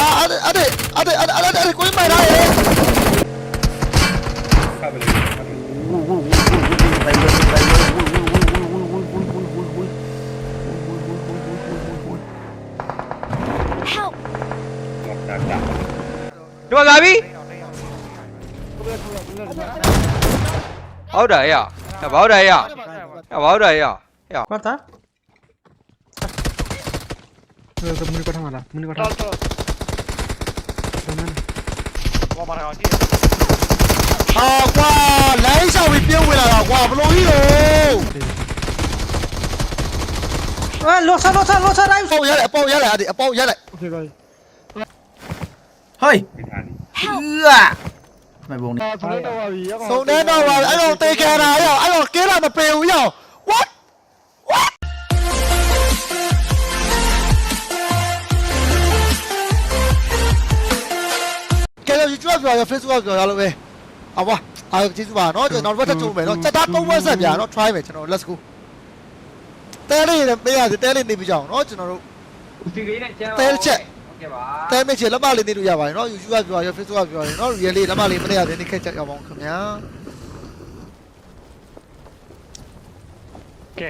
ആ അത് അത് അത് അത് അത് അത് കുളിമാടാ Đúng rồi Gabi. Ở đây à? Nó bảo đây à? Nó à? à? bảo đây à? Bắt ta तो मुनि कठा मारा मुनि कठा चल चल मैंने वो मारा गाड़ी हां क्वा लाइन शॉट भी ပြုတ်ဝင်လာတာကွာဘလို့ကြီးရောအဲလောဆာလောဆာလောဆာတိုင်းပေါက်ရလိုက်အပေါက်ရလိုက်အပေါက်ရလိုက် okay guys ဟိုင်းဟွာမဘုံနေ ဆုံးနေတော့ပါအဲ့တော့တေခဲတာရောအဲ့တော့ကင်းလာမပင်ဘူးရော ကဲတော့ YouTube ပြောရ Facebook ပြောရလို့ပဲအဘွားအားကျေးဇူးပါနော်ကျွန်တော်တို့ဘက်ထပ်ချုံမယ်နော်စက်သား၃ဘက်ဆက်ပြနော် try မယ်ကျွန်တော် let's go တဲလေးနဲ့ပေးရစီတဲလေးနေပြကြအောင်နော်ကျွန်တော်တို့တဲတစ်ချက်တဲမချေလက်မလေးနေလို့ရပါတယ်နော် YouTube ကပြောရ Facebook ကပြောရနော် real လေးလက်မလေးမနေ့ကတည်းကခက်ချက်ရအောင်ခင်ဗျာကဲ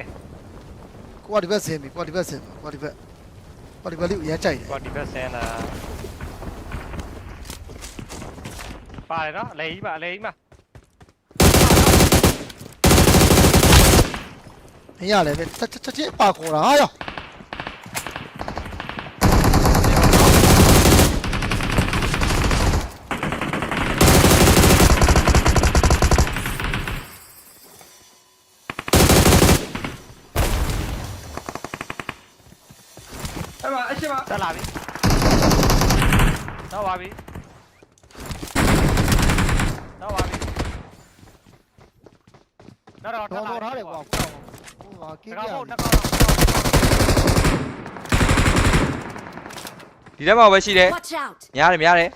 ကိုကဒီဘက်ဆင်းပြီကိုကဒီဘက်ဆင်းပြီကိုကဒီဘက်ကိုကဒီဘက်လေးကိုရမ်းကြိုက်တယ်ကောဒီဘက်ဆန်လာ Bà này đó, lấy ý bà, lấy ý mà. 이야 레벨 차차차치 빠고라요. Em à, anh xem à. Đã làm đi. Đã vào đi. nó nó nó để quả cũng đầu cũng vào kia đi đâu vào bên chị đấy. Nhá để nhá đấy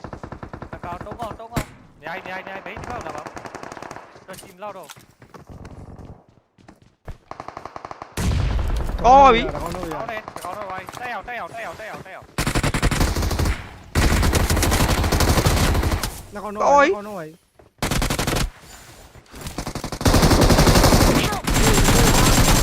nhảy nhảy nhảy đấy không là bí có đây có rồi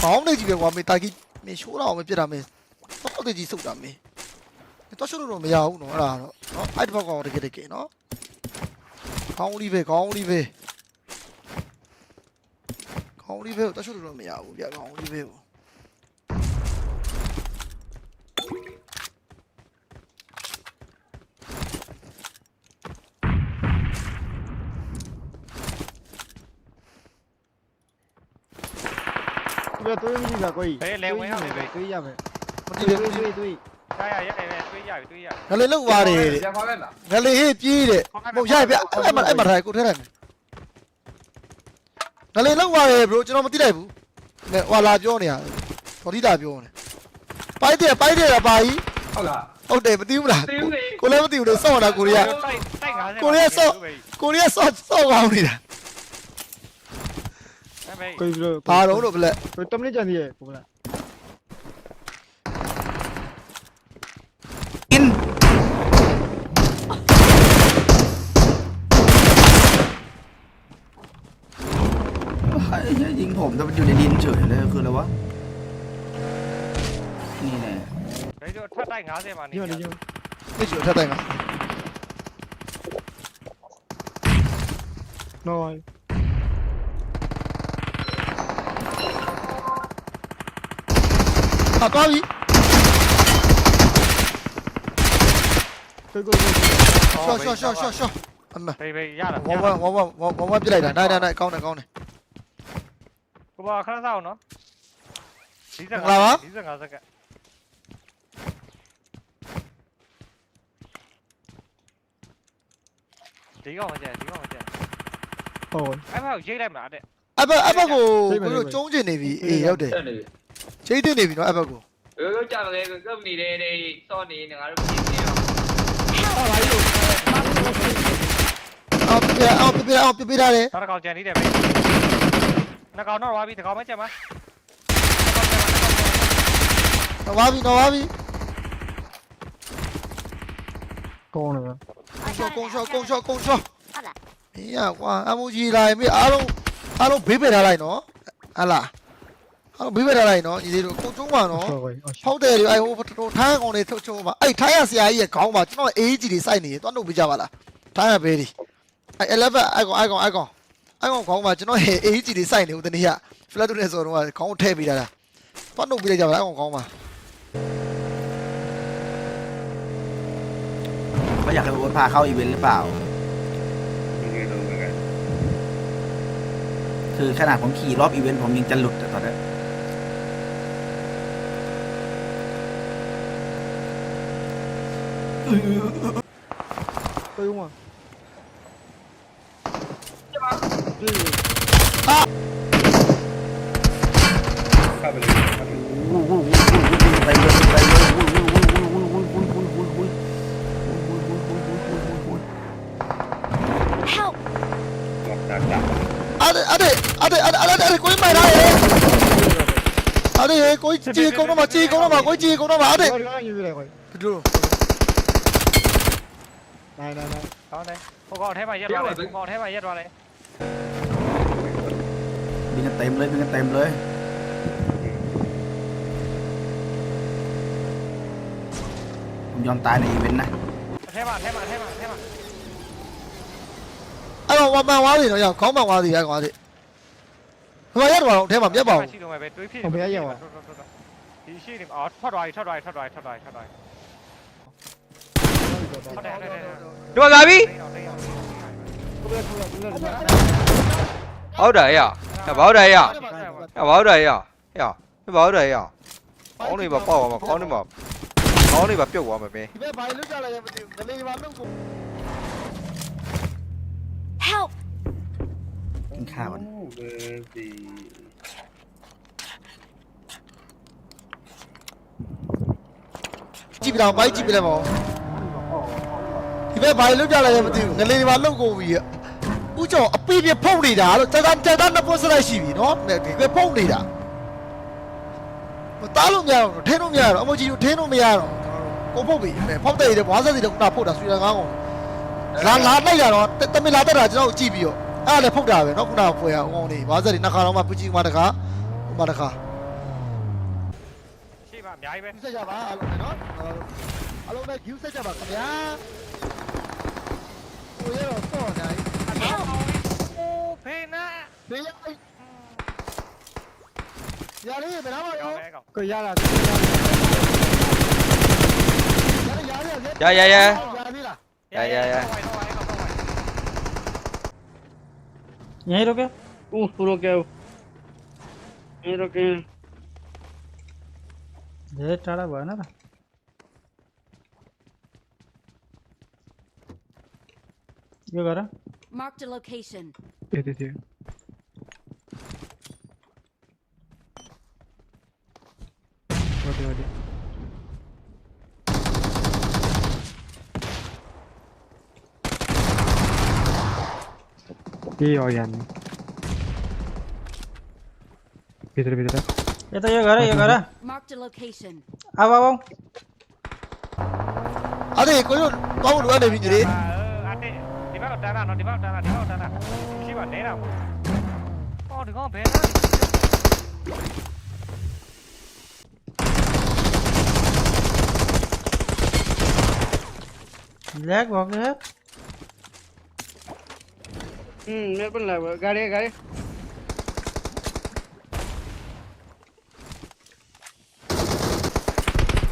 Dah mana? ခေါင်းနေကြီးပဲကွာမေတာကြီးမင်းရှိုးတော့မပြစ်တာမင်းတော့တကြီးစုတ်တာမင်းတော့ရှိုးလို့မရဘူးနော်အဲ့ဒါတော့နော်အဲ့ဒီဘက်ကောင်တကယ်တကယ်နော်ခေါင်းလေးပဲခေါင်းလေးပဲခေါင်းလေးပဲတော့ရှိုးလို့မရဘူးဗျခေါင်းလေးပဲ 对，对面那个可以。哎，来我呀，对对呀呗。对对对。哎呀，也来来对呀对呀。ငါလေးလောက်ပါတယ်တဲ့ပြန်ခေါ်လိုက်လားငါလေးဟေးပြေးတဲ့ဟုတ်ရိုက်ပြအဲ့မှာအဲ့မှာထိုင်ကိုထဲလိုက်မယ်ငါလေးလောက်ပါတယ် bro ကျွန်တော်မသိလိုက်ဘူးငါဟွာလာပြောနေတာတော်တိတာပြောနေပိုက်တယ်ပိုက်တယ်ပါကြီးဟုတ်လားဟုတ်တယ်မသိဘူးလားကိုလည်းမသိဘူးလို့စောင့်တာကိုရီးယားတိုက်တိုက်50ကိုရီးယားစောင့်ကိုရီးယားစောင့်စောင့်ကောင်းနေတာ कोई ब्रो हां रो रो बोले तो तुमने जान दिए बोला इन Hãy subscribe cho kênh Ghiền Mì Gõ Để không bỏ lỡ những video hấp dẫn คืออะไรวะ นี่แน่ đấy rồi thắt tay ngã thế mà này nhỉ? Cái chuyện thật anh ạ. Rồi. င်ထက်တိုင်းက No. Oi. ဟာသွားပြီ Koi koi. ရှော့ရှော့ရှော့ရှော့ရှော့အမ ဘယ်ဘယ်ရတာ ဝဝဝဝဝဝဝပြလိုက်တာနိုင်နိုင်နိုင်ကောင်းတယ်ကောင်းတယ် ကိုပါခဏစားအောင်နော်45 45စက္ကန့် ဒီကောင်မကျန်ဒီကောင်မကျန် ဟုတ် အဲ့ဘာကိုရိတ်လိုက်မလားတဲ့ အဘအဘကို စိတ်မ ကို လို့ တို့ကျုံးကျင်နေပြီအေးဟုတ်တယ် တက်နေ ချိန်တင်နေပြီနော်အဘကိုရိုးရိုးကြောက်လေကုတ်နေတယ်နေစော့နေငါတို့ပြင်နေအောင်အော်ပြပြအော်ပြပြအော်ပြပြထားတယ်နောက်တစ်ကောင်ကျန်နေတယ်ပဲနှစ်ကောင်တော့ဝါပြီတစ်ကောင်မကျန်ပါတော့ပါပြီတော့ပါပြီကောင်းတယ်ဗျကုန်းရှော့ကုန်းရှော့ကုန်းရှော့အေးရကွာအမူကြီးလာပြီအားလုံးအားလုံးဘေးပယ်ထားလိုက်နော်ဟာလား အားလုံးဘေးပယ်ထားလိုက်နော်ညီလေးတို့ကိုကျုံးပါနော် ဆောကိုအော် ဖောက်တယ်လေအဲဟိုထိုင်းကောင်တွေထုတ်ချုံပါအဲ့ထိုင်းရဆရာကြီးရဲ့ခေါင်းပါကျွန်တော်အေးကြီးတွေစိုက်နေတယ်တွန်းလုပ်ပေးကြပါလားထိုင်းရဘေးဒီအဲ့11အဲ့ကောင်အဲ့ကောင်အဲ့ကောင်အဲ့ကောင်ခေါင်းပါကျွန်တော်အေးကြီးတွေစိုက်နေဦးတနေ့ကဖလက်တူနဲ့ဆိုတော့ခေါင်းထည့်ပေးတာလားတွန်းလုပ်ပေးလိုက်ကြပါလားအဲ့ကောင်ခေါင်းပါ ก็อยากให้โอ๊ตพาเข้าอีเวนต์หรือเปล่า ยังไงรู้เหมือนกัน คือขนาดผมขี่รอบอีเวนต์ผมยังจะหลุดอะตอนนี้ 对 Tôi đúng rồi. À. अरे अरे अरे अरे अरे अरे कोई मारा है अरे कोई चीज को ना मार चीज को ना मार कोई चीज को ना मार अरे ได้ได้ได้เอาเลยพวกกองเทพไปเยอะเลยพวกกองเทพไปเยอะเลยมีนกันเต็มเลยมีนกันเต็มเลยผมยอมตายในอีเวนต์นะเทพมาเทพมาเทพมาเทพมาအဲ့တော့မန်ဝါးစီတော့ရခေါင်းမန်ဝါးစီရခေါင်းစီဟိုရက်တော့ထဲမှာမြက်ပါအောင် ผมพยายามอะ ที่ชื่อหนึ่งอ๋อทอดไวทอดไวทอดไวทอดไวทอดไว Dua babi. Bảo đây à? Nó bảo đây à? Nó bảo đây à? Dạ. Nó bảo đây à? Có đi mà bao mà có đi mà. Có đi mà biểu quá mà mẹ. Help. กินข้าวกัน Chị bị đau bấy, chị bị đau bó ည့်ပြတော့ဘိုက်ကြည့်ပြလိုက်ပါဦးဒီဘက်ဘာလို့ကြလာလဲမသိဘူးငလေးပါလို့ကိုပြီဥကျော်အပိပြဖုတ်နေတာလို့တက်တက်တက်နှစ်ပုတ်စလိုက်ရှိပြီနော်ဒီဘက်ဖုတ်နေတာမတားလို့မရတော့ထင်းလို့မရတော့အမကြီးကိုထင်းလို့မရတော့ကိုဖုတ်ပြီဖောက်တဲ့ရဘွားဆက်စီတော့ခုနဖုတ်တာဆွေရငါးကောင်လာလာလိုက်တာတော့တမင်လာတက်တာကျွန်တော်ကြည့်ပြီးတော့အဲ့ဒါလည်းဖုတ်တာပဲနော်ခုနဖွယ်အောင်ကောင်နေဘွားဆက်စီနှစ်ခါတော့မှပကြီးမှတခါဟိုမှတခါရှိပါအများကြီးပဲယူဆက်ကြပါအားလုံးပဲနော်အားလုံးပဲယူဆက်ကြပါခင်ဗျာ Ujero, foda. Oh, pena. Ya đi, mày đá vào nhau. Cười ra là. Dạ dạ dạ. Dạ dạ dạ. Nhảy đâu kìa. U, tu đâu kìa. Nhảy đâu kìa. Để trả lại vợ nó rồi. Gue gara. Mark the location. Ya, dia, dia. Waduh, waduh. Iya, iya nih. Bitter, bitter. Itu ya gara, ya gara. Mark the location. Apa, Bang? Ada ya, kau tahu dua ada bintirin. က်တန်းလာနော်ဒီဘက်တန်းလာဒီဘက်တန်းလာရှိပါနဲတာပေါ့ဟောဒီကောင်ဘယ်သားလက်ဘောကပ်อืมเนี่ยเป็นไรวะกาดิกาดิ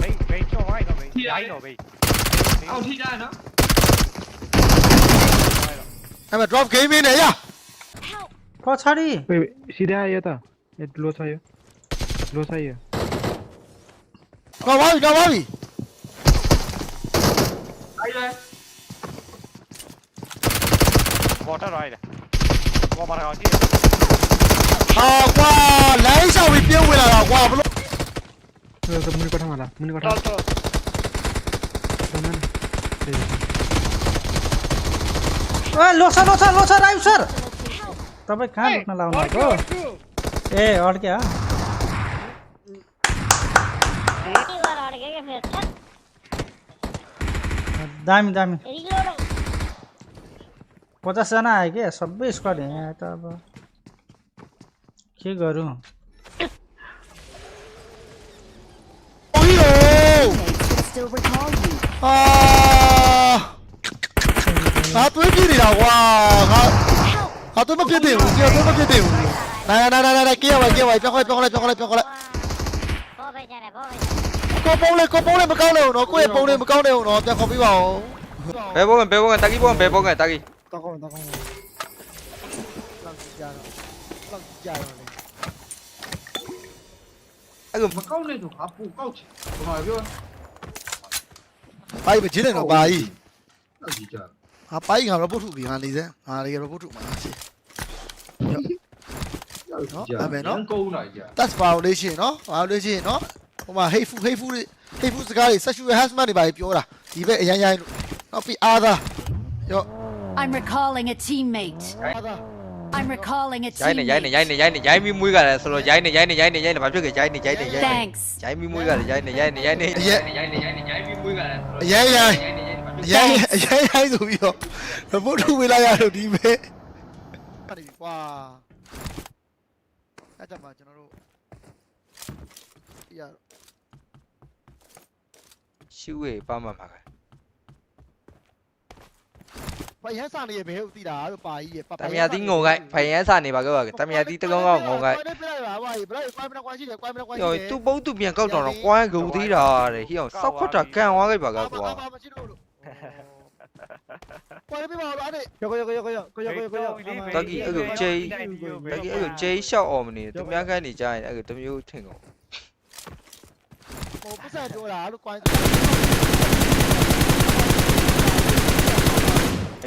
Bey, bey cho ai rồi bey? Ai rồi bey? Ông thi ra nó. အဲ့မဲ့ drop gaming နဲ့ရ cross ချားဒီ Wait, wait, सीधा आया था ये लो सा आया लो सा आया တော့ပါပြီတော့ပါပြီအဲ့လေဘောတာရိုက်တယ်ဘောပါကောင်ကြည့်ဟာကွာလိုင်းရှောက်ပြီးပြုတ်ဝင်လာတာကွာဘလို့ तो मुझे पठा मारा मुझे တော့ पठा တော့ तो मैंने ठीक लो सर लो सर लो आयु सर। तपाईँ कहाँ लुक्न लाउनु भएको. ए अड्क्या दामी दामी। पचासजना आयो क्या सबै स्क्वाड यहाँ त अब। के गरौँ? ဟို ငါသွေးပြည့်နေတာကွာငါငါသွေးမပြည့်သေးဘူးကြောက်သွေးမပြည့်သေးဘူးနာနာနာနာကေးရပါကေးရပါပြောင်းခေါ်လိုက်ပြောင်းခေါ်လိုက်ပြောင်းခေါ်လိုက်ပြောင်းခေါ်လိုက်ကိုပုံးလေးကိုပုံးလေးမကောင်းနေဘူးနော်ကိုယ့်ရဲ့ပုံးလေးမကောင်းနေဘူးနော်ပြန်ခေါ်ပြီးပါဦး ဘယ်ဘောကန်ဘယ်ဘောကန်တာကြီးဘောကန်ဘယ်ဘောကန်တာကြီး တောက်ကောင်းတောက်ကောင်းလောက်ကြတော့လောက်ကြတော့လေ အဲ့ကောင် မကောက်နဲ့ဆိုငါပူကောက်ချင်ဘာပြော ဘာကြီးမကျင်းနေတော့ဘာကြီး အဲ့ဒီကြ ဟာပါကြီးငါ report ထုတ်ပြီငါနေစမ်းငါလေး report ထုတ်မှာရှင်းကုန်းလိုက်ကြ that's violation နော် violation နော်ဟိုမှာ hateful hateful hateful စကားတွေ sexual harassment တွေပါပြောတာဒီဘက်အရန်ရိုင်းလို့နောက်ပြီးအားသာရော I'm recalling a teammate. အားသာ I'm recalling a ရိုင်းနေရိုင်းနေရိုင်းနေ teammate. ရိုင်းနေရိုင်းပြီးမွေးကြတယ်ဆိုတော့ရိုင်းနေရိုင်းနေရိုင်းနေရိုင်းနေဘာဖြစ်ကြရိုင်းနေရိုင်းနေရိုင်းနေ Thanks. ရိုင်းပြီးမွေးကြတယ်ရိုင်းနေရိုင်းနေရိုင်းနေအရက်ရိုင်းနေရိုင်းနေရိုင်းပြီးမွေးကြတယ်အရန်ရိုင်း အရန်အရန်ရိုင်းဆိုပြီးတော့ report ထုတ်ဝေးလိုက်ရတော့ဒီဘက်ဟာဒီကွာအဲ့ကြမှာကျွန်တော်တို့ရရှူဝေးပါမမှာကဘာရန်စာနေရဘယ်ဟုတ်သိတာလို့ပါကြီးရတမယာတီးငုံကိုက်ဖိုင်ရန်စာနေပါကောတမယာတီးတကောင်းကောင်းငုံကိုက်ပြလိုက်ပါဘာကြီးဘယ်လိုကွာမကွာရှိတယ်ကွာမကွာရှိဟိုတယ်သူ့ပုတ်သူပြန်ကောက်တော့တော့ကွမ်းကုန်သေးတာတဲ့ဟိအောင်စောက်ခွတ်တာကန်သွားခဲ့ပါကကွာ မရှိလို့လို့ကွာပြပါတော့အဲ့ Yo yo yo yo yo yo yo yo တကီအဲ့ကိုဂျေးတကီအဲ့ကိုဂျေးရှောက်အောင်မနေသူများကန်နေကြရင်အဲ့ကိုတမျိုးထင်ကုန်ဟိုပတ်စံပြောတာလို့ကွာ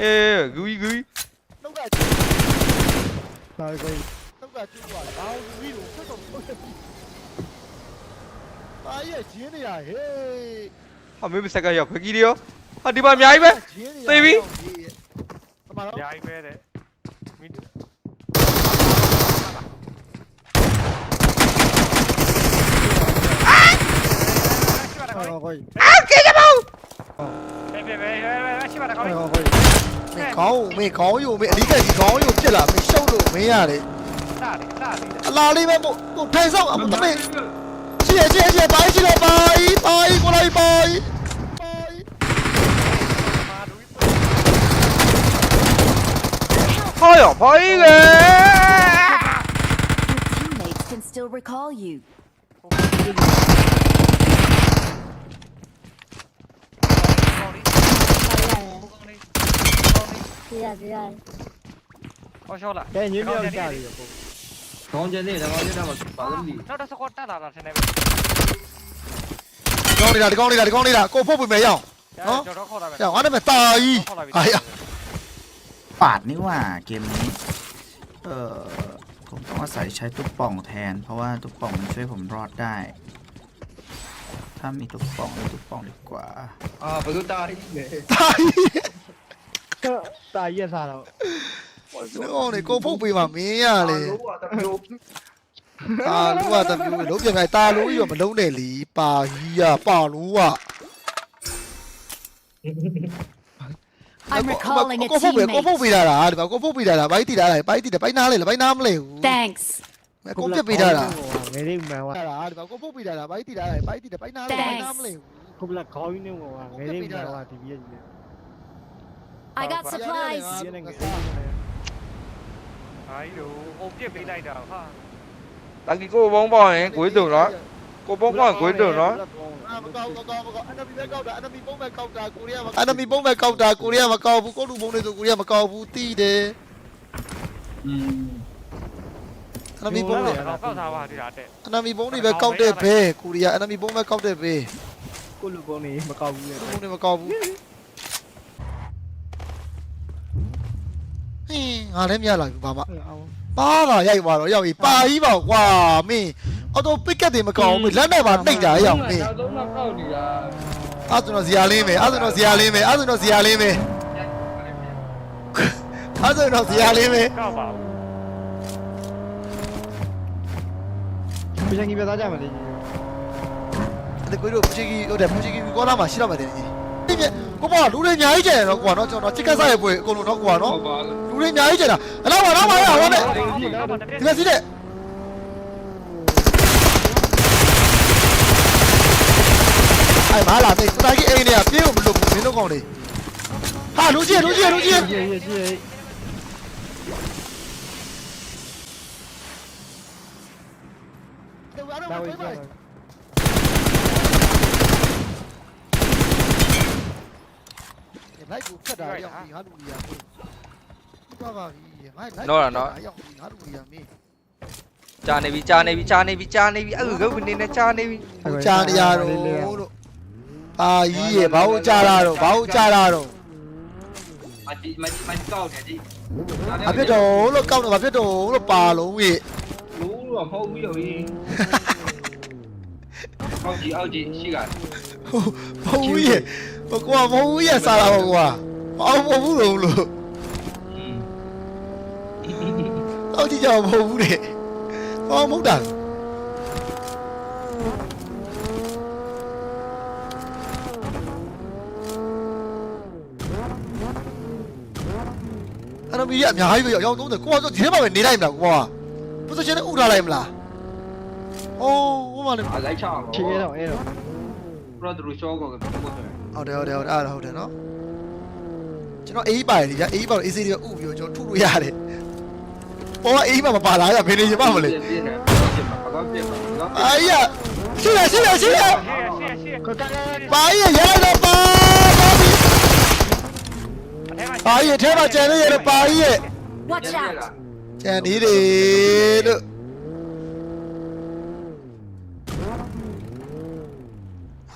အေးဂူကြီးဂူကြီးနှုတ်က Sorry boy နှုတ်ကကျူးသွားတယ်ဘာလို့လူကြီးတို့ဆက်တော့ပါရဲ့ဂျင်းနေရဟေးဟာမေးမစက်ကရောက်ဖကီရီရော ဟာဒီမှာအများကြီးပဲ သိပြီ အမှန်တော့ ရိုင်းပဲတဲ့မင်း Oh boy ပဲပဲပဲပဲရှိပါတော့ကောင်း Oh boy မင်းခေါင်းမင်းခေါင်းယူမင်းအဓိကဒီခေါင်းယူပြစ်လာမင်းရှုပ်လို့မင်းရတယ် တာတယ်တာတယ် အလားလေးပဲမို့ဟိုထိုင်ဆောင်အမမင်းရှိရရှိရရှိရပါရှိတော့ပါပါကိုလိုက်ပါပါ ဟာရောဖိုင်က Your teammates can still recall you. ဟောရှောလာ ကဲညင်းမြောက်ကြပြီပေါ့ ခေါင်းကျင်းနေတာခေါင်းကျင်းတာမှာပါလို့ဒီ နောက်တော့စကွတ်တက်လာတာဆင်းနေပဲ ကောင်းနေတာဒီကောင်းနေတာဒီကောင်းနေတာကိုဖုတ်ပြင်မယ်ရအောင် ကျွန်တော်ခေါ်တာပဲ ရအောင်အဲ့ဒါမဲ့တာကြီးဟာရ ปาดนี่ว่าเกมนี้ เออผมต้องอาศัยใช้ตุ๊กป่องแทน เพราะว่าตุ๊กป่องมันช่วยผมรอดได้ ถ้ามีตุ๊กป่องเอาตุ๊กป่องดีกว่า အာဘယ်လိုတားလဲ တာကြီး တာရက်စားတော့ ဟိုနေကိုဖုတ်ပြင်မှာမင်းရလေ လို့อ่ะတမျိုး တာလူကတမျိုးလုံးပြင်လိုက်တာလူကြီးတော့မလုံးနဲ့လीပါကြီးရပါလူက I'm recalling a ကိုဖုတ်ပြင်ကိုဖုတ် teammate. ပြင်တာလားဒီမှာကိုဖုတ်ပြင်တာလားဘိုင်းတိတာလားဘိုင်းတိတယ်ဘိုင်းနားလေဘိုင်းနားမလဲဘူး Thanks. ကိုပြစ်ပေးတာလား ငယ်လေးမှန် ဟာ သွား လားဒီမှာကိုဖုတ်ပြင်တာလားဘိုင်းတိတာလားဘိုင်းတိတယ်ဘိုင်းနားလေဘိုင်းနားမလဲဘူး ခုပလက်ခေါင်းကြီးနေမှာငယ်လေးမှန်သွားဒီပြည့်ကြီး I got supplies. ဒီနေ့ငယ်လေးမှန် ဟာဒီလိုဟိုပြစ်ပေးလိုက်တာဟာ တ ကီကိုဘောင်းပေါရင်ဂွေးတုံနော်ကိုဘောင်းပေါရင်ဂွေးတုံနော်အာမကောက်ကောက်ကောက်ကောက် enemy ပဲကောက်တာ enemy ပုံးပဲကောက်တာကိုရီးယားမ enemy ပုံးပဲကောက်တာကိုရီးယားမကောက်ဘူးကိုလူပုံးတွေဆိုကိုရီးယားမကောက်ဘူးတီးတယ်อืม enemy ပုံးတွေ တော့ကောက်စားပါဒီလားတဲ့ enemy ပုံးတွေပဲကောက်တဲ့ဘဲကိုရီးယား enemy ပုံးပဲကောက်တဲ့ဘဲကိုလူပုံနေမကောက်ဘူးလေပုံးတွေမကောက်ဘူးဟေးငါလည်းမရလာဘူးဘာမှ ပါတာရိုက်သွားတော့ရောက်ပြီပါကြီးပါကွာမင်းအော်တိုပစ်ကက်တွေမကောင်းဘူးလက်နဲ့ပါနှိပ်တာရောက်မင်းနောက်ဆုံးတော့ကောက်နေတာအဲ့ဒါတော့ဇီယာလင်းပဲအဲ့ဒါတော့ဇီယာလင်းပဲအဲ့ဒါတော့ဇီယာလင်းပဲအဲ့ဒါတော့ဇီယာလင်းပဲကောက်ပါဘူးပြန်ကြီးပြသားကြမလေးဒီကိုတို့ပချီကြီးဟိုတဲ့ပချီကြီးကောလာမှာရှိတော့မှာတယ်ကြီး ကိုပေါ့လူတွေအများကြီးကျန်တယ်နော်ကိုကနော်ကျွန်တော်ချစ်ကဆရပွေအကုန်လုံးတော့ကိုကနော်လူတွေအများကြီးကျန်တာအလောက်ပါတော့ပါရဟောနဲ့ဒီကစီတဲ့အဲ့မလာမေးစတိုင်ကြီးအိမ်ထဲကပြေးလို့မလို့မင်းတို့ကောင်တွေဟာလူကြီးလူကြီးလူကြီးဒါဝေးကြ လိုက်ကိုဖက်တာရောက်ပြီငါလူကြီးရမေးပါပါပြီငါလိုက်ရောက်ပြီငါလူကြီးရမေးကြာနေပြီကြာနေပြီကြာနေပြီကြာနေပြီအဲ့ကုတ်နေနဲ့ကြာနေပြီကြာနေရတော့လို့အာကြီးရေဘာလို့ကြာလာတော့ဘာလို့ကြာလာတော့မကြီးမကြီးမကြီးကောက်နေဒီအဖြစ်တော့လို့ကောက်တော့ဘာဖြစ်တော့လို့ပါလုံးကြီးလို့တော့မဟုတ်ဘူးရောကြီးအောက်ကြီးအောက်ကြီးရှိကဘုံ ဟိုကွာမဟုတ်ဘူးရစားတာပေါ့ကွာမအောင်မဟုတ်ဘူးလို့လို့တော့ကြည့်ကြမဟုတ်ဘူးတဲ့မအောင်မဟုတ်တာအဲ့တော့ဒီအများကြီးပဲရောက်တော့ကိုကဒီထဲမှာပဲနေလိုက်မလားကွာ position နဲ့ဥထားလိုက်မလားဩဟိုမှာလေ အားလိုက်ချအောင်ချေရတော့အဲ့တော့ bro သူတို့ရှော့ကောကဘယ်လိုလုပ်လဲ ဟုတ်တယ်ဟုတ်တယ်ဟုတ်တယ်အဲ့ဒါဟုတ်တယ်နော်ကျွန်တော်အေးပါတယ်ကြာအေးပါတော့အေးစေးတွေကဥပြီးတော့ကျွန်တော်ထုလို့ရတယ်ပေါ်ကအေးပါမပါလာရဘယ်နေရပါမလဲပြင်းတယ်ပြင်းတယ်အကောက်ပြင်းပါအကောက်အာရရှိရရှိရရှိရရှေ့ရှေ့ရှေ့ပါရရရတော့ပါပါရထဲမှာကျန်နေရပါရ Watch out! ကျန်နေတယ်လို့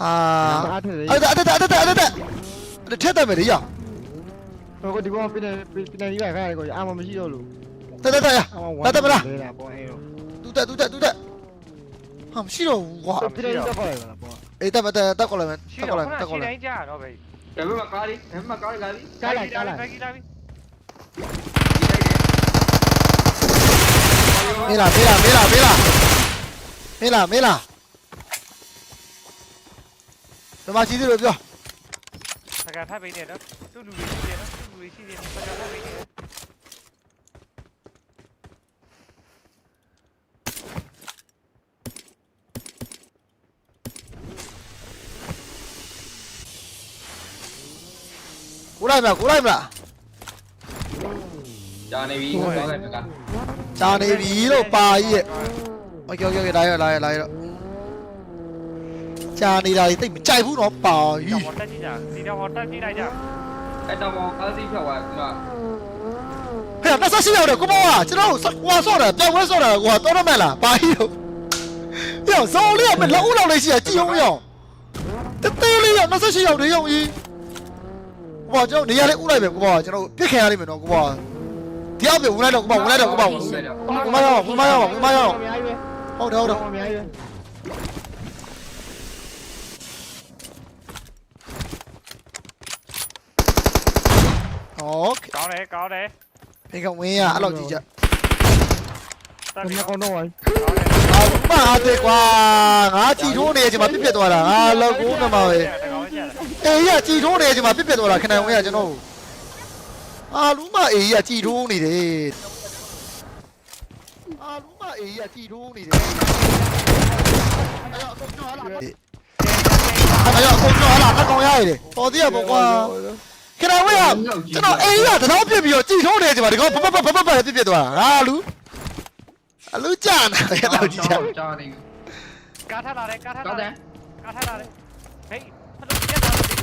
ဟာအဲ့ဒါအဲ့ဒါအဲ့ဒါအဲ့ဒါအဲ့ထက်တယ်မလေးရဟိုကဒီကောင်ပြနေပြနေကြီးပါခါရကိုအာမမရှိတော့လို့တက်တက်တက်ရတက်တက်မလားတူတက်တူတက်တူတက်ဟာမရှိတော့ဘူးကွာပြနေတက်ခေါ်လိုက်ပါလားပေါ့အေးတက်တက်တက်ခေါ်လိုက်မယ်တက်ခေါ်လိုက်တက်ခေါ်လိုက်ရှိတိုင်းကြာတော့ဗေတယ်ဘယ်မှာကားလေးဘယ်မှာကားလေးလာပြီကားလိုက်ကားလိုက်မေးလာမေးလာမေးလာမေးလာမေးလာမေးလာ ဘယ်မှာရှိသေးလို့ပြော စကားထပ်ပေးနေတော့သူ့လူတွေရှိတယ်နော်သူ့လူတွေရှိတယ်စကားထပ်ပေးနေတယ် ကိုလိုက်မလားကိုလိုက်မလား ကြာနေပြီကောက်လိုက်မက ဂျာနေပြီလို့ပါကြီးရဲ့โอเคโอเคလာရလာရလာရ ဂျာနေတာကြီးတိတ်မကြိုက်ဘူးတော့ပါကြီးတော့ဟောတက်ကြည့်ကြဒီတော့ဟောတက်ကြည့်လိုက်ကြအဲ့တော့ကားစီးဖြောက်သွားကဟဲ့28ရောက်တယ်ကိုမောကကျွန်တော်ဟွာဆော့တာပြောင်းဝဲဆော့တာကွာတော်တော့မဲ့လားပါကြီးလို့ပြောဇော်လေးကမလောက်ဦးလောက်လေးရှိရကြည်အောင်ရောတတဲလေးက28ရောက်တယ်ရောက်ကြီးဟွာကျွန်တော်နေရာလေးဦးလိုက်ပဲကိုမောကကျွန်တော်ပြစ်ခံရလိမ့်မယ်နော်ကိုမောဒီအောက်ပြဝင်လိုက်တော့ကိုမောဝင်လိုက်တော့ကိုမောဝင်မရအောင်ဝင်မရအောင်ဝင်မရအောင်ဟုတ်တယ်ဟုတ်တယ် OK ကောင်းတယ်ကောင်းတယ်ဒီကဝင်းရအဲ့လောက်ကြီးကြတတ်ပြီကောင်းတော့ဝိုင်းမာတယ်ကွာငါကြည်ထိုးနေချိန်မှာပြစ်ပြက်သွားတာငါလောက်ကိုနမှာပဲတကောင်းကျတယ်အေးရကြည်ထိုးနေချိန်မှာပြစ်ပြက်သွားတာခဏဝင်းရကျွန်တော်အာလူမအေးရကြည်ထိုးနေတယ်အာလူမအေးရကြည်ထိုးနေတယ်အဲ့တော့အကုန်ကျော်လာအဲ့တော့အကုန်ကျော်လာအကောင်ရရတယ်တော်သေးရပေါ့ကွာ ကျွန်တော်ဝေးကကျွန်တော်အိမ်ကတတော်ပြစ်ပြီးတော့ကြည်ထုံးနေကြပါဒီကောင်ပပပပပပြစ်ပြစ်သွားတာဟာလူအလူကြာနာတယ်တော့ကြည်ချာကြာနေကာထလာတယ်ကာထလာတယ်ကာထလာတယ်ဟေးဖလို့ပြတ်သွားတယ်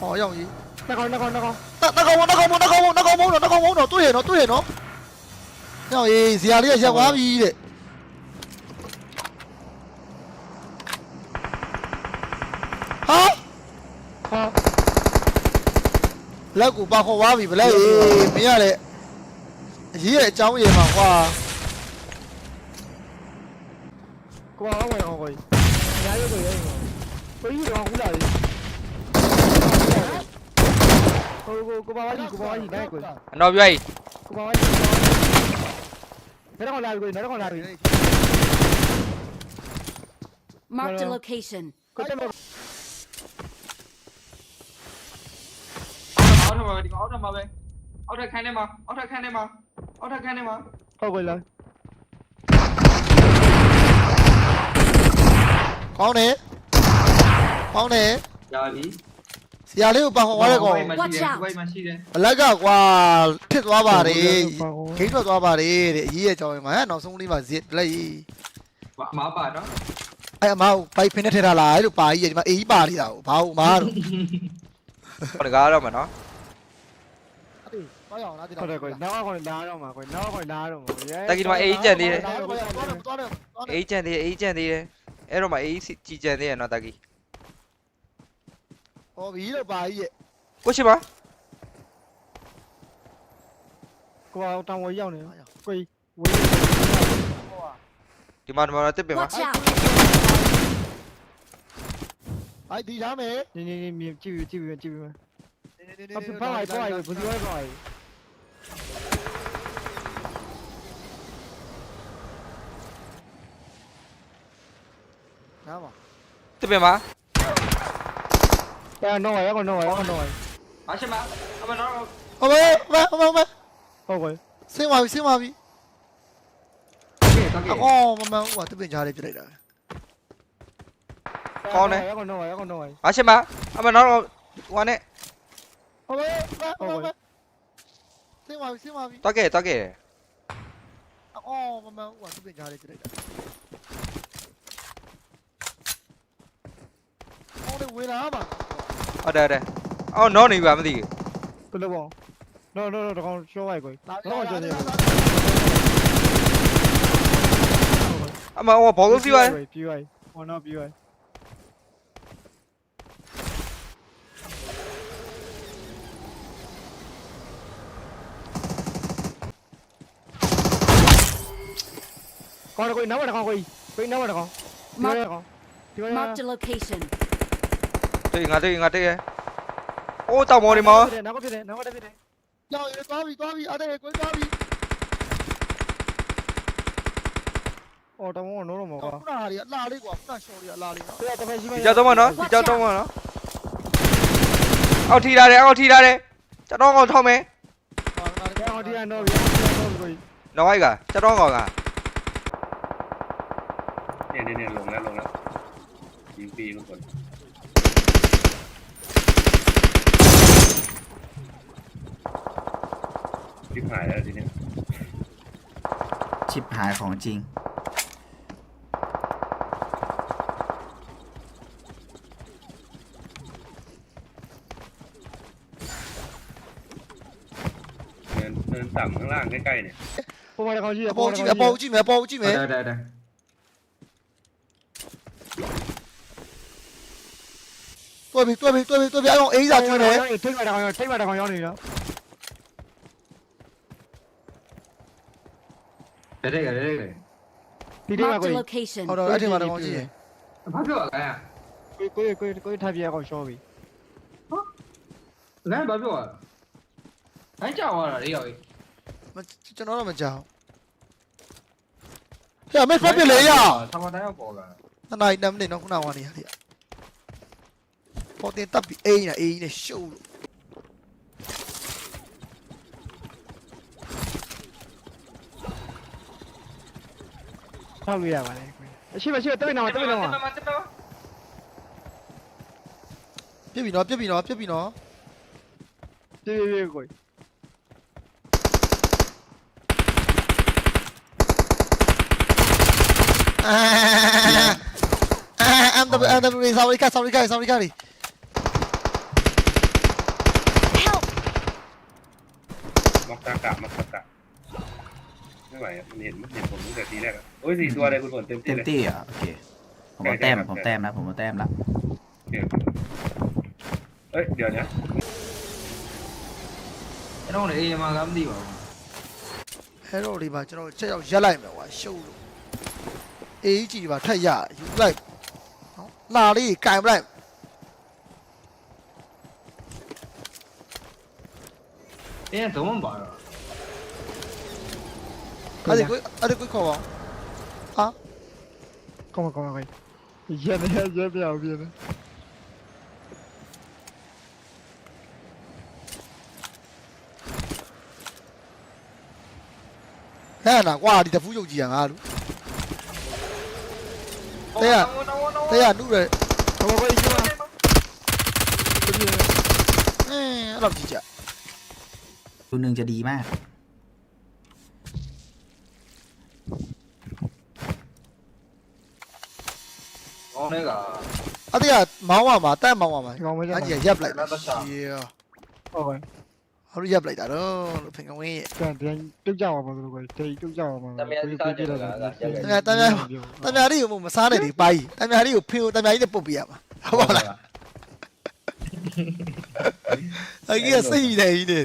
ဟောရောက်ကြီးနှကောင်နှကောင်နှကောင်နှကောင်နှကောင်နှကောင်နှကောင်နှကောင်နှကောင်နှကောင်နှကောင်တွေ့ရနော်တွေ့ရနော်ရောက်ကြီးဇီယာလေးကရက်သွားပြီတဲ့ လက်ကိုပါခေါ်သွားပြီဗလဲမင်းရတဲ့အရေးရဲ့အကြောင်းရေမှာကွာကိုအောင်ဝင်အောင်ကိုညာရုပ်ကိုရဲကိုကြီးတော့ခုလာပြီကိုကိုကိုပါဝါကြီးကိုပါဝါကြီးနိုင်ကိုအနော်ပြောကြီးကိုပါဝါကြီးဘယ်တော့လာပြီကိုဘယ်တော့လာပြီ Marked a Hello. location. ကိုတက်မ အောက်ထပ်မှာပဲဒီအောက်ထပ်မှာပဲအောက်ထပ်ခန်းထဲမှာအောက်ထပ်ခန်းထဲမှာအောက်ထပ်ခန်းထဲမှာဟုတ်ကိုလာကောင်းတယ်ကောင်းတယ်ရာပြီဆရာလေးကိုပန်ခေါ်သွားတဲ့ကောင်မှာရှိတယ်ဘိုက်မှာရှိတယ်ဘလက်ကကွာထစ်သွားပါတယ်ဂိတ်ထွက်သွားပါတယ်တဲ့အရေးရဲ့အကြောင်းရေမှာဟဲ့နောက်ဆုံးလေးမှာဇစ်ဘလက်ကြီးမမပါနော်အဲ့အမဘိုက်ဖင်းနဲ့ထည့်ထားလားအဲ့လိုပါကြီးရဲ့ဒီမှာအေးပါနေတာကိုဘာလို့မားတော့ဟိုတကားတော့မနော် သွားရအောင်လားဒီဟုတ်တယ်ကိုနောက်ကောလာတော့မှာကိုနောက်ကောလာတော့မှာရဲတက်ကီဒီမှာအေးကြံသေးတယ်သွားတယ်သွားတယ်သွားတယ်အေးကြံသေးတယ်အေးကြံသေးတယ်အဲ့တော့မှအေးကြည်ကြံသေးရနော်တက်ကီဟောပြီလို့ပါကြီးရဲ့ကိုရှိပါကိုအောင်တောင်ဝရောက်နေကိုဝေးဒီမှာဒီမှာတစ်ပင်မှာ Watch out! အိုက်ဒီထားမယ်နေနေနေမြင်ကြည့်ပြီးကြည့်ပြီးကြည့်ပြီးနေနေနေအဖဖလိုက်ဖလိုက်ဘယ်သူလဲဖလိုက် နားပါတစ်ပင်မှာအဲတော့ရောက်တော့ရောက်တော့မရှိမအမနော်ဟောမေဟောမေဟောမေဟုတ်ကိုဆင်းပါပြီဆင်းပါပြီကဲတော့ကဲအော်မမဟိုကတပင်ကြားလေးပြလိုက်တာရောက်တော့ရောက်တော့ရောက်တော့မရှိပါအမနော်ဟိုနဲ့ဟောမေဟောမေဆင်းပါပြီဆင်းပါပြီတော့ကဲတော့ကဲအော်မမဟိုကတပင်ကြားလေးပြလိုက်တာဟောလေဝေးလာပါဟုတ်တယ်ဟုတ်တယ်အော်နော်နေပါမသိဘူးဘယ်လိုပေါ့ no no no တကောင်ရှောလိုက်ကိုလာတော့ကြော်နေအမဟိုဘောလုံးစီးပါပြီးပါဟောတော့ပြီးပါကောင်းကိုနောက်တစ်ကောင်ကိုကိုနောက်တစ်ကောင်ဒီကောင်ဒီကောင် Marked a location. တေးငါတေးငါတေးအိုးတောက်မော်ဒီမော်နောက်ကပြတယ်နောက်ကပြတ விழாமா அட அட oh no நீ வா மதி பிள்ளை போ நோ நோ நோ டகான் ஷோ ஆயி கோய் டகான் ஷோ ஆயி அம்மா ஓ பாலோ சி வாய் பி வாய் ஓ நோ பி வாய் con coi nó mà con coi coi nó mà con mark the location Ingat tu, ingat tu, ingat tu ya. Oh, tahu mau di mau. Nak apa đi Nak apa đi Jauh, ini đi kawi, ada đi kau kawi. đi tahu mau, đi mau. Kau đi hari, lari đi pernah sorry, đi Bijak tu đi Bijak tu đi Ao thi đi đây, ao đi ra đây. đi đó ngồi đi mẹ. Nói đi chắc đó đi cả. Nè đi nè, lùng đi lùng lắm. Đi đi luôn rồi. ชิบหายแล้วทีนี้ยชิบหายของจริงเดินเดินต่ำข้างล่างใกล้ๆเนี่ย Pô, vai levar เอาจี้มเอาโปจี้มเอาโปจิ้มเอาได้ได้ได้ตัวมีตัวมีตัวมีตัวมีเอาลงเอ้ยจับช่วยหน่อย Tem que vai levar o ยไป Tem que vai levar o. တော့ဒါတဲ့ရတယ်ဒီဒီက Marked ကို a location. ဟုတ်တော့အဲ့ဒီမှာတကောင်ကြည့်ရင်ဘာပြောရလဲကိုကိုကိုကိုထားပြအောင်ရှော့ပြီလမ်းဘာပြောရလဲအဲ့ကြောက်ရတာလေရောကျွန်တော်တော့မကြောက်ဟဲ့မေဖက်ပြလေရဆာမတိုင်းရောက်ပေါ်လာနှစ်နိုင်နှစ်မိနစ်နော်ခုနကနေရလေပေါ်တင်တပ်ပြီးအေးနေအေးနေရှုပ်လို့ Salvia, vale. Shiva, Shiva, tới bên nào, tới bên nào. Tiếp bị nó, tiếp bị nó, tiếp bị nó. Tiếp tiếp tiếp rồi. À, à, em tập em tập đi sau đi ca sau đi ca sau đi ca đi. Mặc ta cả, mặc ta cả. ไม่ไหวอะมันเห็นมันเห็นผมตั้งแต่ทีแรกอะโอ้ยสี่ตัวเลยคุณฝนเต็ม เต็ ที่ ม เลย ที่อ่ะโอเคผมเอาแต้มผมแต้มนะผมเอาแต้มละ เดี๋ยวเอ้ยเดี๋ยวนะ ကျွန်တော်လည်းအေးမှာကမသိပါဘူး ဟဲရော်လေးပါကျွန်တော်ချက်ရောက်ရက်လိုက်မယ်ကွာရှုပ်လို့အေးကြီးပါထက်ရယူလိုက်နော်လာလေးကင်ပလိုက် တင်းသုံးမပါတော့ Allez, allez, quick forward. Ah. Calma, calma, calma. Viene, viene, viene, viene. Thế nào, wow, đi tập vũ dụng gì à, đúng. Thế à, thế à, đúng rồi. Không có gì mà. Ê, làm gì chả. Tôi nương cho đi mà. ။ကောင်းတဲ့ကအတိကမောင်းပါမှာတက်မောင်းပါမှာဒီကောင်မေးကြအတိကရပ်လိုက်ရောဟုတ်ပါဟောလို့ရပ်လိုက်တာတော့လို့ဖင်ကဝင်းရဲ့တန်တန်တုတ်ကြပါမလို့ကွယ်တိတ်တုတ်ကြပါမလို့တမယာစားကြတာကတမယာတမယာတမယာလေးကိုမစားနဲ့ဒီပိုင်းတမယာလေးကိုဖင်ကိုတမယာကြီးနဲ့ပုတ်ပြရမှာဟုတ်ပါလားအကြီးကစိတ်ကြီးနေနေတယ်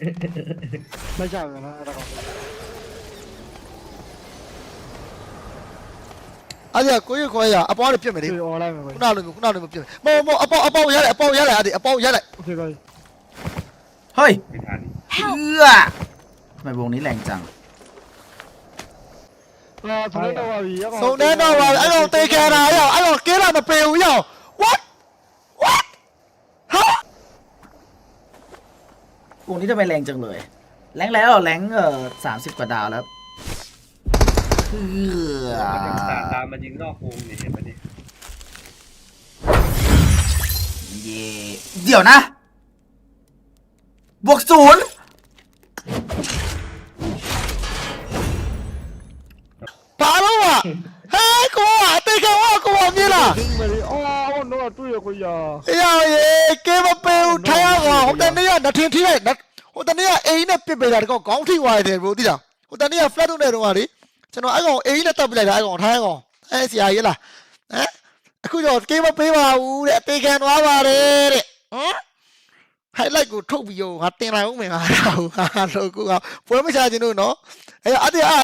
အဲအဲအဲအဲ မကြဘူးနော်အဲ့ဒါကောင်း အဲ့ဒါကိုရခေါ်ရအပေါ်ကနေပြစ်မယ်လေ ဒီ ခု online မှာကွယ် နလိုမျိုးခုနလိုမျိုးပြစ်မယ်မဟုတ်မဟုတ်အပေါ်အပေါ်ရလိုက်အပေါ်ရလိုက်အဲ့ဒီအပေါ်ရလိုက် โอเคကွယ် เฮ้ย ไม่ทัน เอื้อทำไมวงนี้แรงจัง အာဆုံးတော့ပါပြီ စုံနေတော့ပါအဲ့တော့တေးခံတာရောအဲ့တော့ကင်းလာမပေဘူးရော what what วงนี้จะไปแรงจังเลย แรงแล้วแรงเออสามสิบกว่าดาวแล้วเออมัตามตามมันยิงนอกวงนี่เห็นไหนี่เดี๋ยวนะ บวกศูนย์ตายแล้วอะเฮ้ยกูอะตีกันว่ากูแบบนี้ล่ะ ရခွေရအေးရေကဲမပေဘူးထိုင်ရပါဟိုတနေ့ကနထင်ထိလိုက်ဟိုတနေ့ကအိမ်နဲ့ပစ်ပေးတာတကောခေါင်းထိသွားတယ်ဘို့သိလားဟိုတနေ့က flat တုံးတဲ့တုန်းကလေကျွန်တော်အဲ့ကောင်အိမ်နဲ့တက်ပလိုက်တာအဲ့ကောင်ထိုင်ကောင်အဲဆရာကြီးလားဟမ်အခုတော့ကဲမပေးပါဘူးတဲ့အသေးခံသွားပါတယ်တဲ့ဟမ် highlight ကိုထုတ်ပြီးရောငါတင်လိုက်ဦးမယ်ငါဟာလို့ကိုကပွဲမချခြင်းတို့နော်အဲ့အဲ့ဒီ